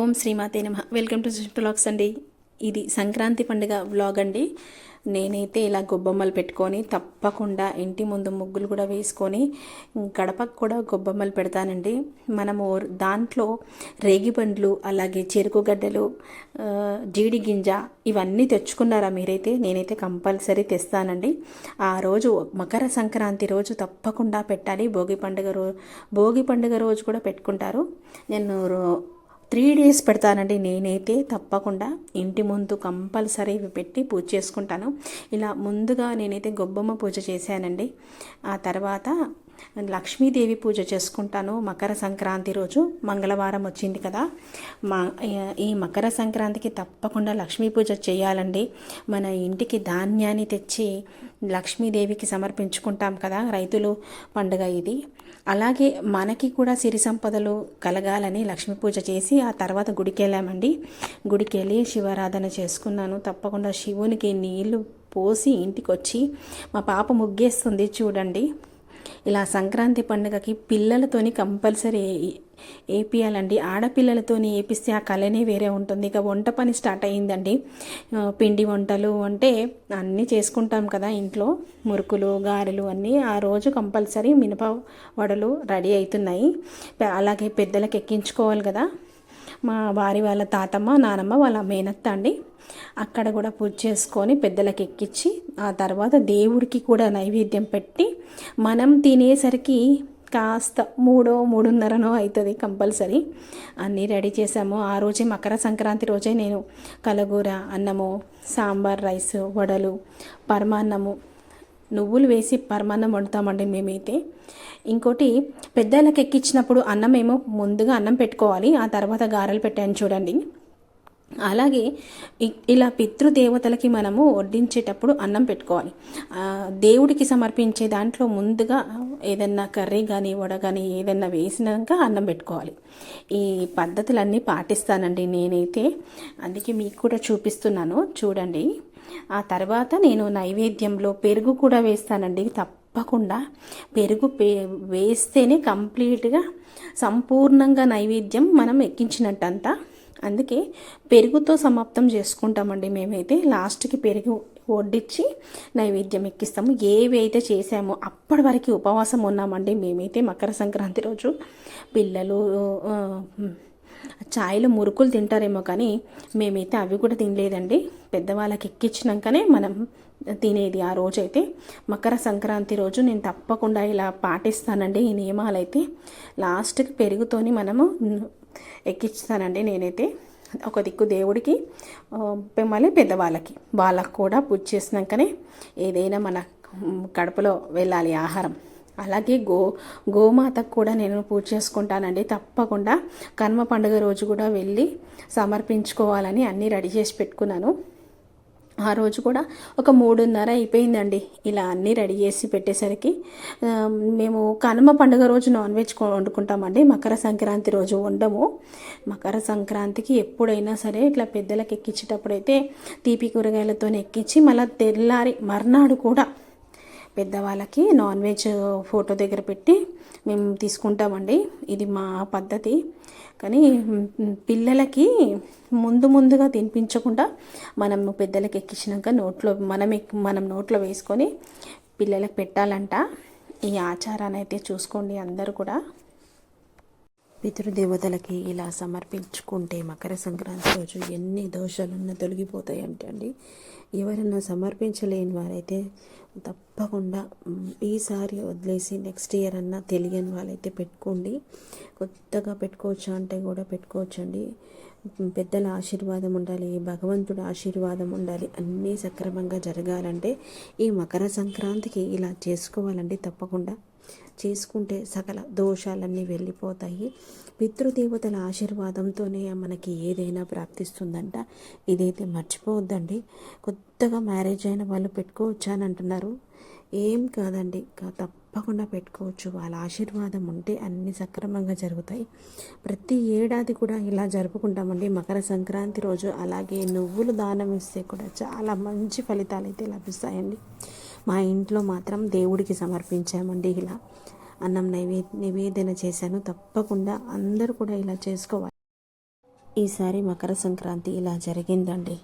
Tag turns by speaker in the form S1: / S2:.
S1: ఓం శ్రీమాతే నమ. Welcome to blogs అండి. ఇది సంక్రాంతి పండుగ వ్లాగ్ అండి. నేనైతే ఇలా గొబ్బమ్మలు పెట్టుకొని తప్పకుండా ఇంటి ముందు ముగ్గులు కూడా వేసుకొని గడపకు కూడా గొబ్బమ్మలు పెడతానండి. మనము దాంట్లో రేగిపండ్లు అలాగే చెరుకు గడ్డలు జీడి గింజ ఇవన్నీ తెచ్చుకున్నారా మీరైతే? నేనైతే కంపల్సరీ తెస్తానండి. ఆ రోజు మకర సంక్రాంతి రోజు తప్పకుండా పెట్టాలి. భోగి పండుగ రో భోగి పండుగ రోజు కూడా పెట్టుకుంటారు. నేను త్రీ డేస్ పెడతానండి నేనైతే తప్పకుండా. ఇంటి ముందు కంపల్సరీ ఇవి పెట్టి పూజ చేసుకుంటాను. ఇలా ముందుగా నేనైతే గొబ్బమ్మ పూజ చేశానండి. ఆ తర్వాత లక్ష్మీదేవి పూజ చేసుకుంటాను. మకర సంక్రాంతి రోజు మంగళవారం వచ్చింది కదా. మా ఈ మకర సంక్రాంతికి తప్పకుండా లక్ష్మీ పూజ చేయాలండి. మన ఇంటికి ధాన్యాన్ని తెచ్చి లక్ష్మీదేవికి సమర్పించుకుంటాం కదా రైతులు పండుగ ఇది. అలాగే మనకి కూడా సిరి సంపదలు కలగాలని లక్ష్మీ పూజ చేసి ఆ తర్వాత గుడికి వెళ్ళామండి. గుడికి వెళ్ళి శివారాధన చేసుకున్నాను. తప్పకుండా శివునికి నీళ్ళు పోసి ఇంటికి వచ్చి మా పాప ముగ్గేస్తుంది చూడండి. ఇలా సంక్రాంతి పండుగకి పిల్లలతోని కంపల్సరీ ఏపియాలండి. ఆడపిల్లలతోని ఏపిస్తే ఆ కళనే వేరే ఉంటుంది. ఇక వంట పని స్టార్ట్ అయ్యిందండి. పిండి వంటలు అంటే అన్నీ చేసుకుంటాం కదా ఇంట్లో. మురుకులు గారెలు అన్నీ ఆ రోజు కంపల్సరీ మినప వడలు రెడీ అవుతున్నాయి. అలాగే పెద్దలకు ఎక్కించుకోవాలి కదా. మా వారి వాళ్ళ తాతమ్మ నానమ్మ వాళ్ళ మేనత్త అండి. అక్కడ కూడా పూజ చేసుకొని పెద్దలకు ఎక్కించి ఆ తర్వాత దేవుడికి కూడా నైవేద్యం పెట్టి మనం తినేసరికి కాస్త మూడో మూడున్నరనో అవుతుంది కంపల్సరీ. అన్నీ రెడీ చేసాము. ఆ రోజే మకర సంక్రాంతి రోజే నేను కలగూర అన్నము సాంబార్ రైస్ వడలు పరమాన్నము నువ్వులు వేసి పరమాన్నం వండుతామండి మేమైతే. ఇంకోటి పెద్దలకు ఎక్కించినప్పుడు అన్నం ఏమో ముందుగా అన్నం పెట్టుకోవాలి. ఆ తర్వాత గారెలు పెట్టాను చూడండి. అలాగే ఇ- ఇలా పితృదేవతలకి మనము వడ్డించేటప్పుడు అన్నం పెట్టుకోవాలి. దేవుడికి సమర్పించే దాంట్లో ముందుగా ఏదన్నా కర్రీ కానీ వడ కానీ ఏదన్నా వేసినాక అన్నం పెట్టుకోవాలి. ఈ పద్ధతులన్నీ పాటిస్తానండి నేనైతే. అందుకే మీకు కూడా చూపిస్తున్నాను. చూడండి. ఆ తర్వాత నేను నైవేద్యంలో పెరుగు కూడా వేస్తానండి. తప్పకుండా పెరుగు పే వేస్తేనే కంప్లీట్గా సంపూర్ణంగా నైవేద్యం మనం ఎక్కించినట్టంతా అందుకే పెరుగుతో సమాప్తం చేసుకుంటామండి మేమైతే. లాస్ట్కి పెరుగు వడ్డించి నైవేద్యం ఎక్కిస్తాము. ఏవి అయితే చేసామో అప్పటి వరకు ఉపవాసం ఉన్నామండి మేమైతే మకర సంక్రాంతి రోజు. పిల్లలు చాయ్లో మురుకులు తింటారేమో కానీ మేమైతే అవి కూడా తినలేదండి. పెద్దవాళ్ళకి ఎక్కించినాకనే మనం తినేది ఆ రోజైతే. మకర సంక్రాంతి రోజు నేను తప్పకుండా ఇలా పాటిస్తానండి ఈ నియమాలైతే. లాస్ట్కి పెరుగుతోని మనము ఎక్కిస్తానండి నేనైతే. ఒక దిక్కు దేవుడికి మళ్ళీ పెద్దవాళ్ళకి. వాళ్ళకు కూడా పూజ చేసినాకనే ఏదైనా మన కడుపులో వెళ్ళాలి ఆహారం. అలాగే గో గోమాతకు కూడా నేను పూజ చేసుకుంటానండి. తప్పకుండా కర్మ పండుగ రోజు కూడా వెళ్ళి సమర్పించుకోవాలని అన్నీ రెడీ చేసి పెట్టుకున్నాను. ఆ రోజు కూడా ఒక మూడున్నర అయిపోయిందండి. ఇలా అన్నీ రెడీ చేసి పెట్టేసరికి మేము కనుమ పండుగ రోజు నాన్ వెజ్ వండుకుంటామండి. మకర సంక్రాంతి రోజు వండము. మకర సంక్రాంతికి ఎప్పుడైనా సరే ఇట్లా పెద్దలకు ఎక్కించేటప్పుడైతే తీపి కూరగాయలతో ఎక్కించి మళ్ళీ తెల్లారి మర్నాడు కూడా పెద్దవాళ్ళకి నాన్ వెజ్ ఫోటో దగ్గర పెట్టి మేము తీసుకుంటామండి. ఇది మా పద్ధతి. కానీ పిల్లలకి ముందు ముందుగా తినిపించకుండా మనం పెద్దలకి ఎక్కించినాక నోట్లో మనం మనం నోట్లో వేసుకొని పిల్లలకు పెట్టాలంట. ఈ ఆచారాన్ని అయితే చూసుకోండి అందరూ కూడా. పితృదేవతలకి ఇలా సమర్పించుకుంటే మకర సంక్రాంతి రోజు ఎన్ని దోషాలున్నా తొలగిపోతాయి అంటే అండి. ఎవరైనా సమర్పించలేని వారైతే తప్పకుండా ఈసారి వదిలేసి నెక్స్ట్ ఇయర్ అన్నా తెలియని వాళ్ళైతే పెట్టుకోండి. కొత్తగా పెట్టుకోవచ్చు అంటే కూడా పెట్టుకోవచ్చండి. పెద్దల ఆశీర్వాదం ఉండాలి భగవంతుడి ఆశీర్వాదం ఉండాలి అన్నీ సక్రమంగా జరగాలంటే ఈ మకర సంక్రాంతికి ఇలా చేసుకోవాలండి తప్పకుండా. చేసుకుంటే సకల దోషాలన్నీ వెళ్ళిపోతాయి. పితృదేవతల ఆశీర్వాదంతోనే మనకి ఏదైనా ప్రాప్తిస్తుందంట. ఇదైతే మర్చిపోవద్దండి. కొత్తగా మ్యారేజ్ అయిన వాళ్ళు పెట్టుకోవచ్చు అని అంటున్నారు. ఏం కాదండి. తప్పకుండా పెట్టుకోవచ్చు. వాళ్ళ ఆశీర్వాదం ఉంటే అన్ని సక్రమంగా జరుగుతాయి. ప్రతి ఏడాది కూడా ఇలా జరుపుకుంటామండి. మకర సంక్రాంతి రోజు అలాగే నువ్వులు దానం ఇస్తే కూడా చాలా మంచి ఫలితాలు అయితే లభిస్తాయండి. మా ఇంట్లో మాత్రం దేవుడికి సమర్పించామండి ఇలా అన్నం నైవే నివేదన చేశాను. తప్పకుండా అందరూ కూడా ఇలా చేసుకోవాలి. ఈసారి మకర సంక్రాంతి ఇలా జరిగిందండి.